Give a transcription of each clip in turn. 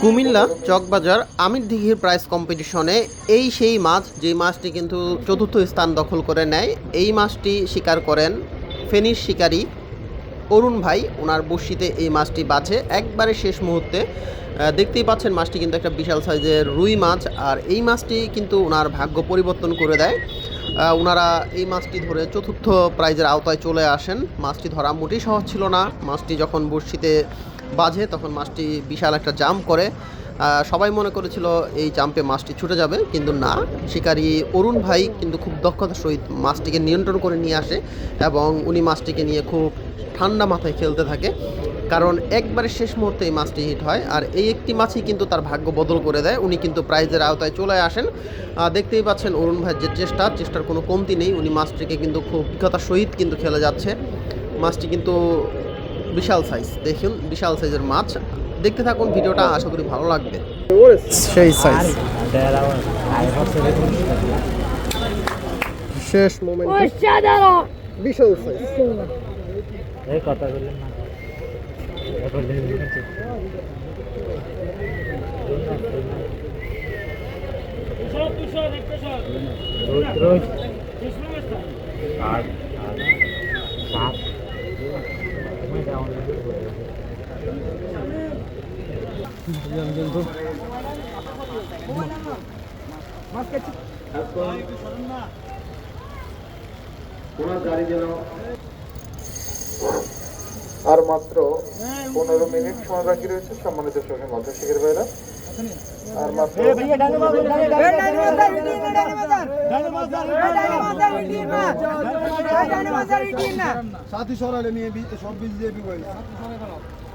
কুমিল্লা চকবাজার আমির দিঘির প্রাইস কম্পিটিশনে এই সেই মাছ যে মাছটি কিন্তু চতুর্থ স্থান দখল করে নেয়, এই মাছটি শিকার করেন ফেনীর শিকারী অরুণ ভাই। ওনার বড়শিতে এই মাছটি বাছে একবারে শেষ মুহূর্তে দেখতেই পাচ্ছেন মাছটি কিন্তু একটা বিশাল সাইজের রুই মাছ, আর এই মাছটি কিন্তু ওনার ভাগ্য পরিবর্তন করে দেয়। ওনারা এই মাছটি ধরে চতুর্থ প্রাইজের আওতায় চলে আসেন। মাছটি ধরা মোটেই সহজ ছিল না। মাছটি যখন বড়শিতে বাজে, তখন মাছটি বিশাল একটা জাম্প করে। সবাই মনে করেছিল এই জাম্পে মাছটি ছুটে যাবে, কিন্তু না। শিকারী অরুণ ভাই কিন্তু খুব দক্ষতার সহিত মাছটিকে নিয়ন্ত্রণ করে নিয়ে আসে এবং উনি মাছটিকে নিয়ে খুব ঠান্ডা মাথায় খেলতে থাকে। কারণ একবারে শেষ মুহূর্তে এই মাছটি হিট হয় আর এই একটি মাছই কিন্তু তার ভাগ্য বদল করে দেয়। উনি কিন্তু প্রাইজের আওতায় চলে আসেন। দেখতেই পাচ্ছেন অরুণ ভাইয়ের যে চেষ্টা, চেষ্টার কোনো কমতি নেই। উনি মাছটিকে কিন্তু খুব অভিজ্ঞতার সহিত কিন্তু খেলে যাচ্ছে। মাছটি কিন্তু বিশাল সাইজ দেখুন বিশাল সাইজের মাছ দেখতে থাকুন ভিডিওটা আশা করি ভালো লাগবে সেই সাইজ শেষ মোমেন্ট বিশাল সাইজ এই কথা বললেন না আর আর সাপ তুমি যাও না কিন্তু ওনার গাড়ি যেন আর মাত্র পনেরো মিনিট সময় বাকি রয়েছে সম্মানিত সঙ্গে মাত্র শিখের ভাইরা আর মাত্র সাথী সরালে নিয়ে সব বীজ দিয়ে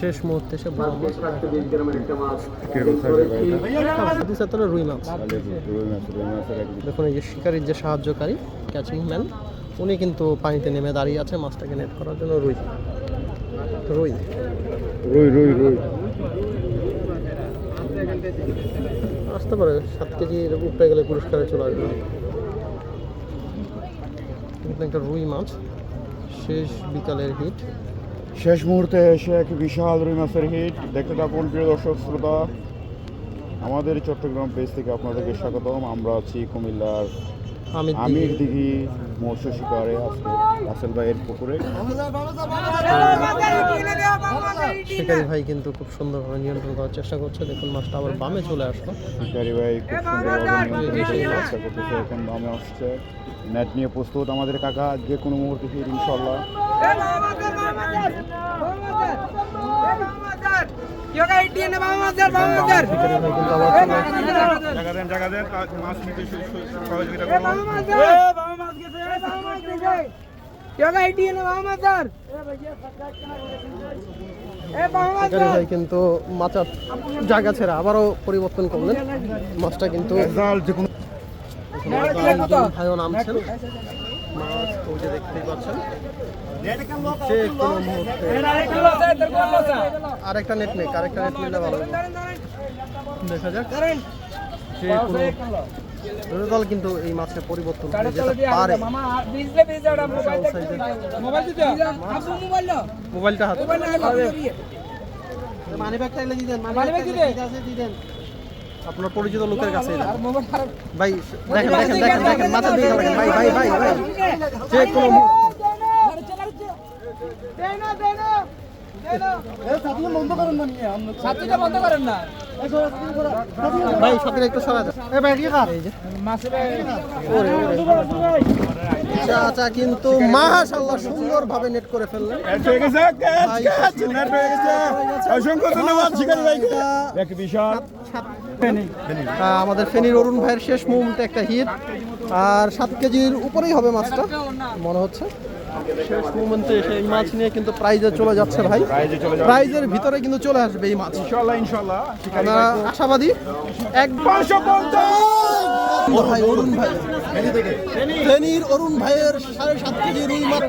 শেষ মুহূর্তে সে বড় মাছ। রুই মাছ দেখুন এই যে শিকারীর যে সাহায্যকারী ক্যাচিং ম্যান উনি কিন্তু পানিতে নেমে দাঁড়িয়ে আছে মাছটাকে নেট করার জন্য। রুই রুই। রুই রুই রুই। আসতে পারে সাত কেজির উপরে গেলে পুরস্কারে চলে আসবে। কিন্তু একটা রুই মাছ শেষ বিকালের হিট শেষ মুহূর্তে এসে এক বিশাল রুই মাছের হিট দেখতে থাকুন প্রিয় দর্শক শ্রোতা। আমাদের চট্টগ্রাম পেজ থেকে আপনাদেরকে স্বাগতম। আমরা আছি কুমিল্লার আমির দিঘি। মৎস্য শিকারে আজকে রাসেল ভাইয়ের পুকুরে। শিকারী ভাই কিন্তু খুব সুন্দরভাবে নিয়ন্ত্রণ করার চেষ্টা করছে। দেখুন মাছটা আবার বামে চলে আসলো। শিকারি ভাই খুব সুন্দরভাবে নিয়ন্ত্রণ করে চেষ্টা করতেছে। এখন দামে আসছে। নেট নিয়ে প্রস্তুত আমাদের কাকা যে কোনো মুহূর্তে ফির ইনশাল্লাহ শিকারী ভাই কিন্তু আবার চলে আসলো জায়গা দেন জায়গা দেন মাছ নিতে সহযোগিতা শিকারী ভাই কিন্তু মাচার জায়গা ছেড়ে আবারও পরিবর্তন করলেন। মাছটা কিন্তু ভাইও নামছেন। মাছ ওই যে দেখতেই পাচ্ছেন। যে কোনো মুহূর্তে আরেকটা নেট নেই আরেকটা নেট নিলে ভালো দেখা যাক। কোনো রেজাল্ট কিন্তু এই মাছে পরিবর্তন যেতে পারে। মোবাইলটা হাতে মানি ব্যাগটা এলে দিতেন। আপনার পরিচিত লোকের কাছে ভাই দেখেন দেখেন দেখেন দেখেন মাথা দিয়ে দেখেন। ভাই ভাই ভাই ভাই যে কোনো মুহূর্তে ভাই সাথে একটু বন্ধ করেন এই ভাই কি খার এই যে। ওরে ওরে চাচা কিন্তু মাশাআল্লাহ সুন্দরভাবে নেট করে ফেললেন। অসংখ্য ধন্যবাদ শিকারি ভাইকে। বিশাল। আমাদের ফেনীর অরুণ ভাইয়ের শেষ মুহূর্তে একটা হিট আর সাত কেজির উপরেই হবে মাছটা মনে হচ্ছে। শেষ মুহূর্তে সেই মাছ নিয়ে কিন্তু প্রাইজে চলে যাচ্ছে ভাই। প্রাইজের ভিতরে কিন্তু চলে আসবে এই মাছ। ইনশাল্লাহ আপনারা আশাবাদী? এক পাঁচশো ভাই অরুণ ভাই। ফেনীর অরুণ ভাইয়ের সাড়ে সাত কেজি রুই মাছ।